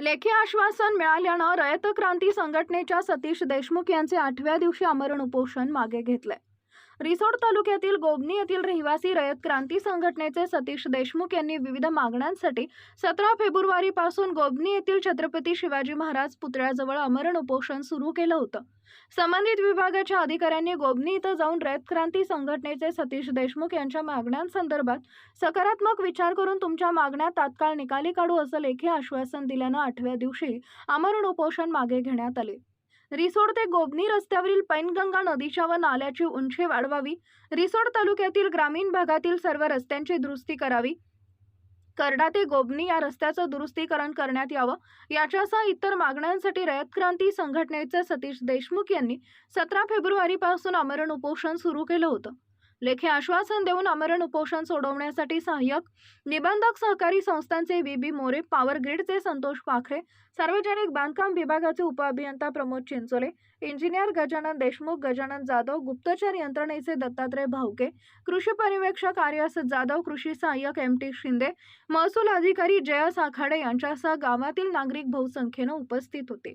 लेखी आश्वासन मिळाल्यानं रयत क्रांती संघटनेच्या सतीश देशमुख यांचे आठव्या दिवशी आमरण उपोषण मागे घेतले रिसोड तालुक्यातील गोबनी येथील रहिवासी रयत क्रांती संघटनेचे सतीश देशमुख यांनी विविध मागण्यांसाठी सतरा फेब्रुवारीपासून गोबनी येथील छत्रपती शिवाजी महाराज पुतळ्याजवळ आमरण उपोषण सुरू केलं होतं. संबंधित विभागाच्या अधिकाऱ्यांनी गोबनी इथं जाऊन रयत क्रांती संघटनेचे सतीश देशमुख यांच्या मागण्यांसंदर्भात सकारात्मक विचार करून तुमच्या मागण्या तात्काळ निकाली काढू असं लेखी आश्वासन दिल्यानं आठव्या दिवशी आमरण उपोषण मागे घेण्यात आले. रिसोड ते गोबनी रस्त्यावरील पैनगंगा नदीच्या व नाल्याची उंची वाढवावी. रिसोड तालुक्यातील ग्रामीण भागातील सर्व रस्त्यांची दुरुस्ती करावी. करडा ते गोबनी या रस्त्याचं दुरुस्तीकरण करण्यात यावं. याच्यासह इतर मागण्यांसाठी रयत क्रांती संघटनेचे सतीश देशमुख यांनी सतरा फेब्रुवारीपासून आमरण उपोषण सुरू केलं होतं. लेखी आश्वासन देऊन आमरण उपोषण सोडवण्यासाठी सहाय्यक निबंधक सहकारी संस्थांचे बी बी मोरे पॉवर ग्रीडचे संतोष पाखरे सार्वजनिक बांधकाम विभागाचे उपअभियंता प्रमोद चिंचोले इंजिनियर गजानन देशमुख गजानन जाधव गुप्तचर यंत्रणेचे दत्तात्रय भावके कृषी पर्यवेक्षक आर्यस जाधव कृषी सहाय्यक एम टी शिंदे महसूल अधिकारी जयस आखाडे यांच्यासह गावातील नागरिक बहुसंख्येनं उपस्थित होते.